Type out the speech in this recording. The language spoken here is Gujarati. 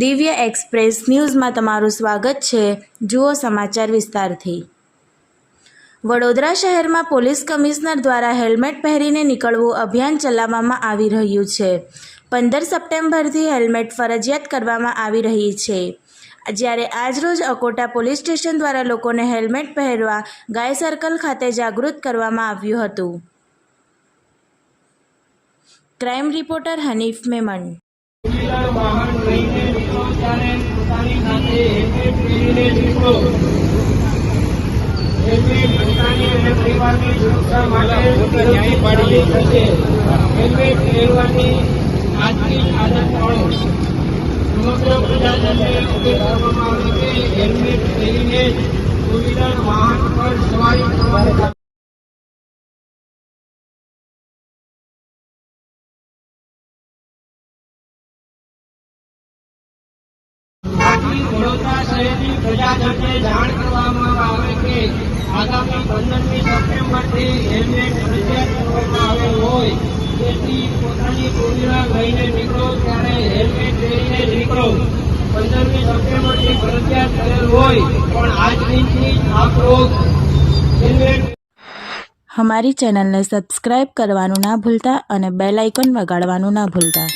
દિવ્ય એક્સપ્રેસ ન્યૂઝમાં તમારું સ્વાગત છે. જુઓ સમાચાર વિસ્તારથી. વડોદરા શહેરમાં પોલીસ કમિશનર દ્વારા હેલ્મેટ પહેરીને નીકળવું અભિયાન ચલાવવામાં આવી રહ્યું છે. પંદર સપ્ટેમ્બરથી હેલ્મેટ ફરજિયાત કરવામાં આવી રહી છે. જ્યારે આજરોજ અકોટા પોલીસ સ્ટેશન દ્વારા લોકોને હેલ્મેટ પહેરવા ગાય સર્કલ ખાતે જાગૃત કરવામાં આવ્યું હતું. Crime reporter Hanif Memon two wheeler વાહન લઈને નીકળો પોતાની સાથે હેલ્મેટ પહેરીને નીકળો હેલ્મેટ પોતાની અને પરિવારની સુરક્ષા માટે જરૂરી પાડવી થશે હેલ્મેટ પહેરવાની આજની આદત પાડો. સમગ્ર પ્રજાજનને અપીલ કરવામાં આવે છે. હેલ્મેટ પહેરીને ટુ-વ્હીલર વાહન પર સવારી કરવાનું વડોદરા શહેરની પ્રજાજનને જાણ કરવામાં આવે કે આગામી પંદરમી સપ્ટેમ્બરથી હેલ્મેટ ફરજિયાત કરવામાં આવેલ હોય. તેથી પોતાની ટુ લઈને નીકળો ત્યારે હેલ્મેટ લઈને નીકળો. પંદરમી સપ્ટેમ્બરથી ફરજિયાત કરેલ હોય, પણ આજ દિનથી હેલ્મેટ અમારી ચેનલને સબસ્ક્રાઇબ કરવાનું ના ભૂલતા અને બેલ આઇકોન વગાડવાનું ના ભૂલતા.